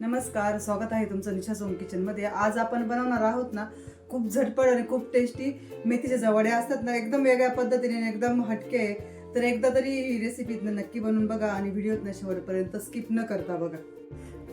नमस्कार स्वागत आहे तुमचं निशा सोम किचनमध्ये आज आपण बनवणार आहोत ना खूप झटपट आणि खूप टेस्टी मेथीच्या जवडे असतात ना एकदम वेगळ्या पद्धतीने एकदम हटके. आहे. तर एकदा तरी ही नक्की बनवून बघा आणि व्हिडिओतनं शेवटपर्यंत स्किप न करता बघा.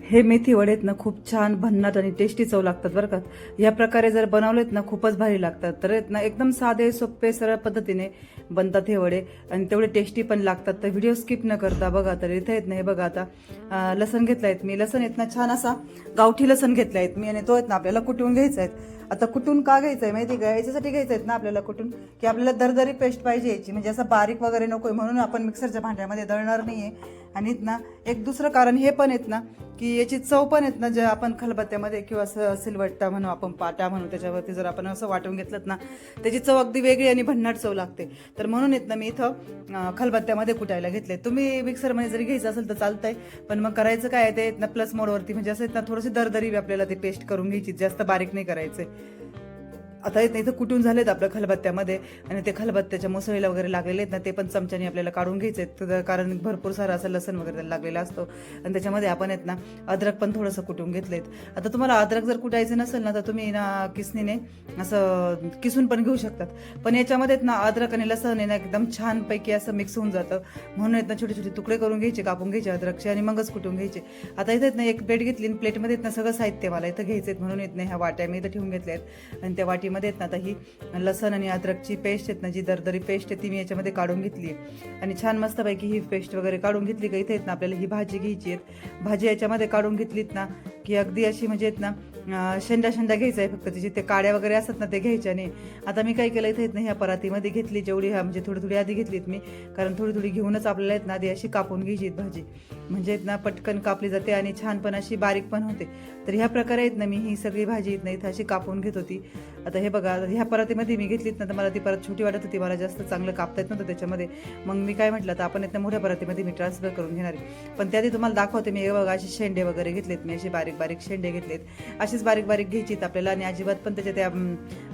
हे मेथी वडेत ना खूप छान भन्नाट आणि टेस्टी चव लागतात बरं का. या प्रकारे जर बनवलेत ना खूपच भारी लागतात. तर आहेत ना एकदम साधे सोपे सरळ पद्धतीने बनतात हे वडे आणि तेवढे टेस्टी पण लागतात. तर व्हिडिओ स्किप न करता बघा तर इथे येत ना हे बघा आता लसण घेतलं आहेत मी. लसण येत ना छान असा गावठी लसण घेतला आहेत मी आणि तो आहेत ना आपल्याला कुटून घ्यायचा आहे. आता कुठून का घ्यायचं आहे माहिती का? याच्यासाठी घ्यायचं आहेत ना आपल्याला कुठून? की आपल्याला दरदरी पेस्ट पाहिजे याची. म्हणजे असं बारीक वगैरे नको म्हणून आपण मिक्सरच्या भांड्यामध्ये दळणार नाही आहे आणि ना एक दुसरं कारण हे पण आहेत ना की याची चव पण आहेत ना जे आपण खलबत्त्यामध्ये किंवा असं सिलवट्टा म्हणू आपण पाटा म्हणू त्याच्यावरती जर आपण असं वाटून घेतलं ना त्याची चव अगदी वेगळी आणि भन्नाट चव लागते. तर म्हणून येत ना मी इथं खलबत्त्यामध्ये कुटायला घेतले. तुम्ही मिक्सरमध्ये जरी घ्यायचं असेल तर चालतंय. पण मग करायचं काय आहे ते ना प्लस मोडवरती म्हणजे असं आहेत ना थोडीशी दरदरी आपल्याला ते पेस्ट करून घ्यायची. जास्त बारीक नाही करायचे आता येत नाही इथं कुटून झालेत आपल्या खलबत्त्यामध्ये? आणि ते खलबत्त्याच्या मुसळीला वगैरे लागलेले आहेत ना ते पण चमच्याने आपल्याला काढून घ्यायचे आहेत. तर कारण भरपूर सारा असं लसण वगैरे लागलेला असतो. आणि त्याच्यामध्ये आपण आहेत ना अद्रक पण थोडंसं कुटून घेतलेत. आता तुम्हाला अद्रक जर कुटायचं नसेल ना तर तुम्ही ना किसनीने असं किसून पण घेऊ शकतात. पण याच्यामध्ये आहेत ना अद्रक आणि लसण ना एकदम छानपैकी असं मिक्स होऊन जातं. म्हणून आहेत ना छोटे छोटे तुकडे करून घ्यायचे कापून घ्यायचे अद्रकचे आणि मगच कुटून घ्यायचे. आता इथे ना एक प्लेट घेतली आणि प्लेटमध्ये ना सगळं साहित्य मला इथं घ्यायचं आहेत म्हणून येत नाही ह्या वाट्या मी इथं ठेवून घेतल्या आहेत. आणि त्या वाटीमध्ये आहेत ना आता ही लसण आणि अद्रकची पेस्ट आहेत ना जी दरदरी पेस्ट आहे ती मी याच्यामध्ये काढून घेतली आहे. आणि छान मस्तपैकी ही पेस्ट वगैरे काढून घेतली का इथे आहेत ना आपल्याला ही भाजी घ्यायची आहेत. भाजी याच्यामध्ये काढून घेतलीत ना की अगदी अशी म्हणजे आहेत ना शेंडा शेंडा घ्यायचा आहे फक्त त्याची ते काड्या वगैरे असतात ना ते घ्यायच्या नाही. आता मी काय केलं इथे येत नाही ह्या परातीमध्ये घेतली जेवढी ह्या म्हणजे थोडी थोडी आधी घेतलीत मी कारण थोडी थोडी घेऊनच आपल्याला आहेत ना आधी अशी कापून घ्यायची आहेत भाजी. म्हणजे आहेत ना पटकन कापली जाते आणि छान पण अशी बारीक पण होते. तर ह्या प्रकारे आहेत ना मी ही सगळी भाजी येत ना इथं अशी कापून घेत होती. आता हे बघा ह्या परातीमध्ये मी घेतलीत ना तर मला ती परत छोटी वाटत होती. मला जास्त चांगलं कापता येत नव्हतं त्याच्यामध्ये. मग मी काय म्हटलं तर आपण इथं मोठ्या परातीमध्ये मी ट्रान्सफर करून घेणार आहे. पण त्याआधी तुम्हाला दाखवते मी हे बघा असे शेंडे वगैरे घेतलेत मी असे बारीक बारीक शेंडे घेतलेत. असेच बारीक बारीक घ्यायची आहेत आपल्याला आणि अजिबात पण त्याच्या त्या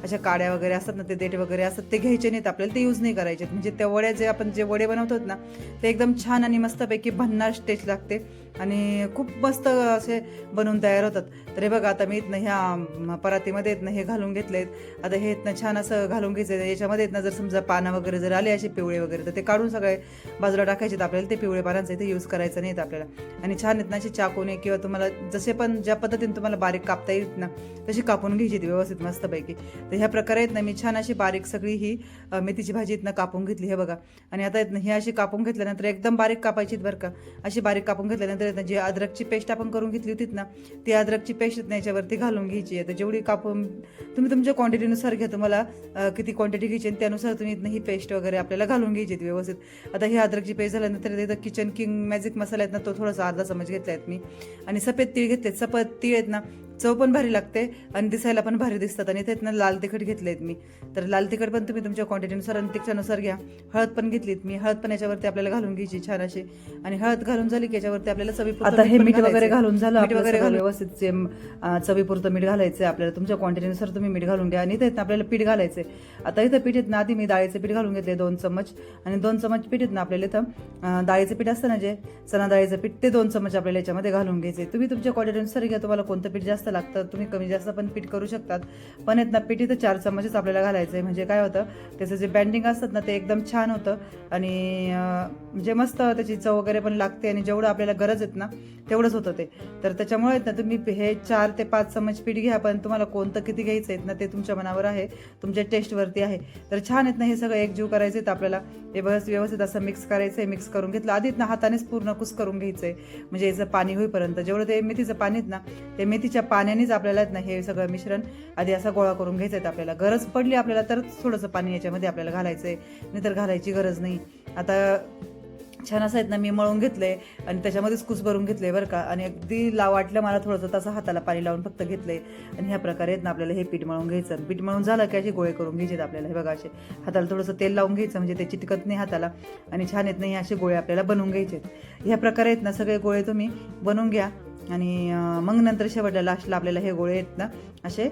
अशा काड्या वगैरे असतात ना ते देठ वगैरे असतात ते घ्यायचे नाहीत आपल्याला ते यूज नाही करायचे म्हणजे त्या वड्या जे आपण जे वडे बनवतो ना ते एकदम छान आणि मस्तपैकी भन्नार स्टेज लागते आणि खूप मस्त असे बनवून तयार होतात. तर हे बघा आता मी इथनं ह्या परातीमध्ये हे घालून घेतलेत. आता हे इथनं छान असं घालून घ्यायचं. याच्यामध्ये आहेत ना जर समजा पानं वगैरे जर आले असे पिवळे वगैरे तर ते काढून सगळे बाजूला टाकायचे आपल्याला. ते पिवळे पानांचा इथे यूज करायचं नाहीत आपल्याला. आणि छान आहेत ना असे चाकूने किंवा तुम्हाला जसे पण ज्या पद्धतीने तुम्हाला बारीक कापता येईल ना तशी कापून घ्यायची ती व्यवस्थित मस्तपैकी. तर ह्या प्रकारे आहेत ना मी छान अशी बारीक सगळी ही मेथीची भाजी इथनं कापून घेतली हे बघा. आणि आता आहेत ही अशी कापून घेतल्यानंतर एकदम बारीक कापायची बरं का. अशी बारीक कापून घेतल्यानंतर आहेत जी अद्रकची पेस्ट आपण करून घेतली होती ना ती अद्रकची पेस्ट आहेत याच्यावरती घालून घ्यायची. आहे तर जेवढी कापून तुम्ही तुमच्या क्वांटिटीनुसार घ्या तुम्हाला किती क्वांटिटी घ्यायची आणि त्यानुसार तुम्ही इथनं ही पेस्ट वगैरे आपल्याला घालून घ्यायची व्यवस्थित. आता ही अद्रकची पेस्ट झाल्यानंतर इथं किचन किंग मॅजिक मसाला आहेत ना तो थोडासा अर्धा चमच घेतला आहेत मी. आणि सफेद तीळ घेतलेत. सफेद तीळ आहेत ना चव पण भारी लागते आणि दिसायला पण भारी दिसतात. आणि इथे ना लाल तिखट घेतले आहेत मी. तर लाल तिखट पण तुम्ही तुमच्या क्वांटिटीनुसार आणि तिखटानुसार घ्या. हळद पण घेतलीत मी. हळद पण याच्यावरती आपल्याला घालून घ्यायची छान अशी. आणि हळद घालून झाली की याच्यावरती आपल्याला चवीपुरतं आता हे मीठ वगैरे. घालून झालं मीठ वगैरे घालून. व्यवस्थित सेम चवीपुरतं मीठ घालायचं आपल्याला तुमच्या क्वांटिटीनुसार तुम्ही मीठ घालून घ्या आणि इथे आपल्याला पीठ घालायचंय. आता इथं पीठ आहेत ना आधी मी डाळीचं पीठ घालून घेतले दोन चमच. आणि दोन चमच पीठ ना आपल्याला इथं डाळीचं पीठ असतं ना जे चणा डाळीचं पीठ ते दोन चमच आपल्याला याच्यामध्ये घालून घ्यायचे तुम्ही तुमच्या क्वांटिटीनुसार घ्या. तुम्हाला कोणतं पीठ जास्त लागतं तुम्ही कमी जास्त पण पीठ करू शकतात. पण आहेत ना पीठ इथं चार चमचच आपल्याला घालायचं आहे म्हणजे काय होतं त्याचं जे बँडिंग असतात ना ते एकदम छान होतं. आणि जे म्हणजे मस्त त्याची चव वगैरे पण लागते आणि जेवढं आपल्याला गरज आहेत ना तेवढंच होतं ते. तर त्याच्यामुळे आहेत ना तुम्ही हे चार ते पाच चमच पीठ घ्या पण तुम्हाला कोणतं किती घ्यायचं आहेत ना ते तुमच्या मनावर आहे तुमच्या टेस्टवरती आहे. तर छान आहेत ना हे सगळं एकजीव करायचं आहे आपल्याला. हे बस व्यवस्थित असं मिक्स करायचं आहे मिक्स करून घेतलं. आधीच ना हातानेच पूर्ण कुस करून घ्यायचं आहे म्हणजे याचं पाणी होईपर्यंत. जेवढं ते मेथीचं पाणी आहेत ना ते मेथीच्या पाण्यानेच आपल्याला आहेत ना हे सगळं मिश्रण आधी असा गोळा करून घ्यायचं आहे आपल्याला. गरज पडली आपल्याला तर थोडंसं पाणी याच्यामध्ये आपल्याला घालायचं आहे नाहीतर घालायची गरज नाही. आता छान असं आहेत ना मी मळून घेतलंय आणि त्याच्यामध्येच कुस भरून घेतलंय बरं का. आणि अगदी ला वाटलं मला थोडंसं तसं हाताला पाणी लावून फक्त घेतलंय. आणि ह्या प्रकारे आहेत ना आपल्याला हे पीठ मळून घ्यायचं. पीठ मळून झालं की असे गोळे करून घ्यायचे आपल्याला. हे बघा असे हाताला थोडंसं तेल लावून घ्यायचं म्हणजे ते चिटकत नाही हाताला. आणि छान येत नाही असे गोळे आपल्याला बनवून घ्यायचे ह्या प्रकारे आहेत ना सगळे गोळे तुम्ही बनवून घ्या. आणि मग नंतर शेवटला लास्टला आपल्याला हे गोळे आहेत ना असे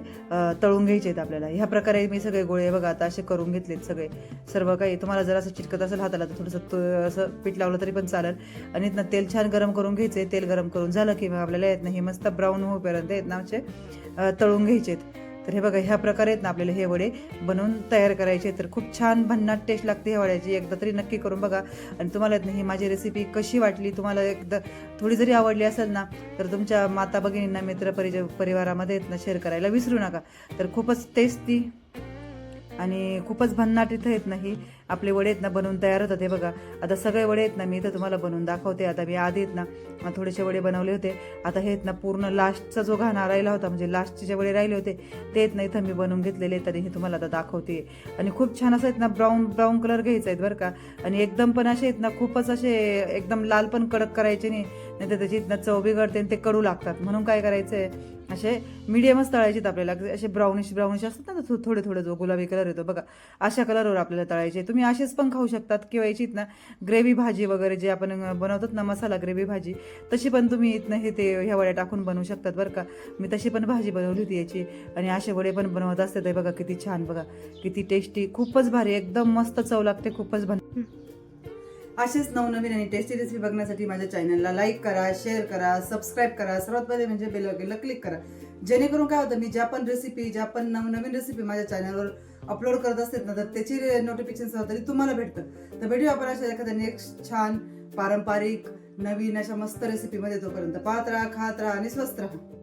तळून घ्यायचे आहेत आपल्याला. ह्या प्रकारे मी सगळे गोळे बघा आता असे करून घेतलेत सगळे. सर्व काही तुम्हाला जर असं चिटकत असेल हाताला तर थोडंसं असं पीठ लावलं तरी पण चालेल. आणि इथनं तेल छान गरम करून घ्यायचे तेल गरम करून झालं की मग आपल्याला येत ना हे मस्त ब्राऊन होईपर्यंत येत ना असे तळून घ्यायचे तर हे बघा ह्या प्रकारे आहेत ना आपल्याला हे वडे बनवून तयार करायचे. तर खूप छान भन्नाट टेस्ट लागते ह्या वड्याची. एकदा तरी नक्की करून बघा. आणि तुम्हाला येत ही माझी रेसिपी कशी वाटली तुम्हाला एकदा थोडी जरी आवडली असेल ना तर तुमच्या माता भगिनींना मित्र परिज परिवारामध्ये येत ना शेअर करायला विसरू नका. तर खूपच टेस्टी आणि खूपच भन्नाट इथं येत नाही आपले वडे आहेत ना बनवून तयार होतात. हे बघा आता सगळे वडे आहेत ना मी इथं तुम्हाला बनवून दाखवते. आता मी आधी आहेत ना थोडेसे वडे बनवले होते. आता हे आहेत ना पूर्ण लास्टचा जो घाणा राहिला होता म्हणजे लास्टचे जे वडे राहिले होते ते आहेत ना इथं मी बनवून घेतलेले आहेत आणि हे तुम्हाला आता दाखवते. आणि खूप छान असं आहेत ना ब्राऊन ब्राऊन कलर घ्यायचा आहेत बरं का. आणि एकदम पण असे आहेत ना खूपच असे एकदम लाल पण कडक करायचे नाही. नाही तर त्याची इथनं चव बिघडते आणि ते कडू लागतात. म्हणून काय करायचं आहे असे मिडियमच तळायचे आहेत आपल्याला. असे ब्राउनिश ब्राउनिश असतात ना थो- थोडे थोडे जो गुलाबी कलर येतो बघा अशा कलरवर आपल्याला तळायचे तुम्ही असेच पण खाऊ शकतात किंवा याची ना ग्रेव्ही भाजी वगैरे जे आपण बनवतात ना मसाला ग्रेव्ही भाजी तशी पण तुम्ही इथनं हे ते ह्या वड्या टाकून बनवू शकतात बरं का. मी तशी पण भाजी बनवली होती याची आणि असे वडे पण बनवत असते ते बघा किती छान बघा किती टेस्टी खूपच भारी एकदम मस्त चव लागते खूपच भन असेच नवनवीन आणि टेस्टी रेसिपी बघण्यासाठी माझ्या चॅनलला लाईक करा शेअर करा सबस्क्राईब करा सर्वात पहिले म्हणजे बेल क्लिक करा. जेणेकरून काय होतं मी ज्या पण रेसिपी ज्या पण नवनवीन रेसिपी माझ्या चॅनलवर अपलोड करत असते ना तर त्याची नोटिफिकेशन तरी तुम्हाला भेटतं. तर भेटूया आपण अशा एखाद्या नेक्स्ट छान पारंपरिक नवीन अशा मस्त रेसिपीमध्ये तोपर्यंत. पाहत राहा खात राहा आणि स्वस्त राहा.